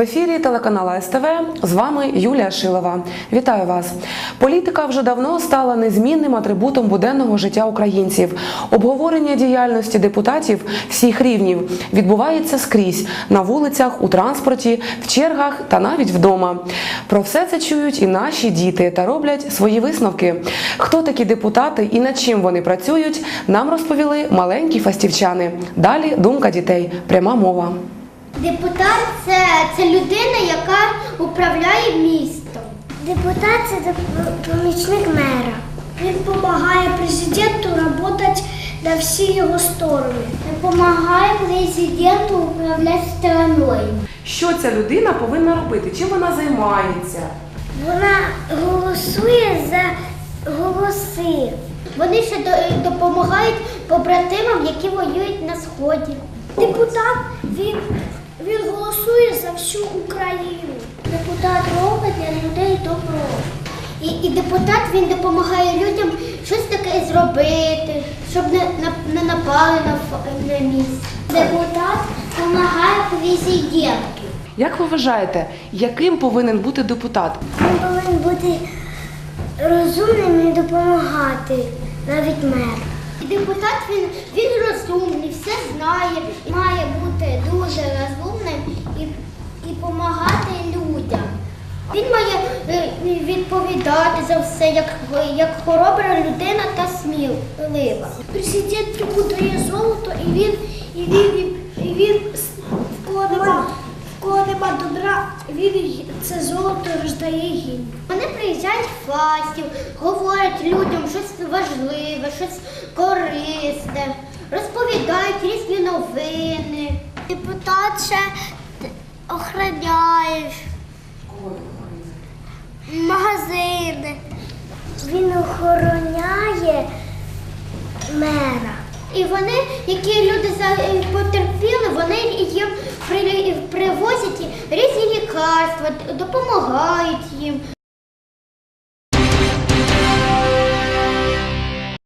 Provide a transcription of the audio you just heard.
ефірі телеканала СТВ з вами Юлія Шилова. Вітаю вас. Політика вже давно стала незмінним атрибутом буденного життя українців. Обговорення діяльності депутатів всіх рівнів відбувається скрізь на вулицях, у транспорті, в чергах та навіть вдома. Про все це чують і наші діти та роблять свої висновки. Хто такі депутати і над чим вони працюють, нам розповіли маленькі фастівчани. Далі думка дітей. Пряма мова. Депутат це, це людина, яка управляє містом. Депутат це помічник мера. Він допомагає президенту працювати на всі його сторони. Допомагає президенту управляти страною. Що ця людина повинна робити? Чим вона займається? Вона голосує за голоси. Вони ще до- допомагають побратимам, які воюють на сході. Депутат він, він голосує за всю Україну. Депутат робить для людей добро. І, і депутат він допомагає людям щось таке зробити, щоб не, на- не напали на, на місце. Депутат допомагає президенту. Як ви вважаєте, яким повинен бути депутат? Він повинен бути розумним і допомагати, навіть мер. Депутат він, він розумний, все знає, має бути дуже розумним і, і допомагати людям. Він має е, відповідати за все, як, як хоробра людина та смілива. Президент дає золото, і він, і він, і він він це золото роздає їм. Вони приїжджають в фастів, говорять людям щось важливе, щось корисне, розповідають різні новини. Депутат ще охороняє магазини. Він охороняє мера. І вони, які люди потерпіли, вони їм допомагають їм,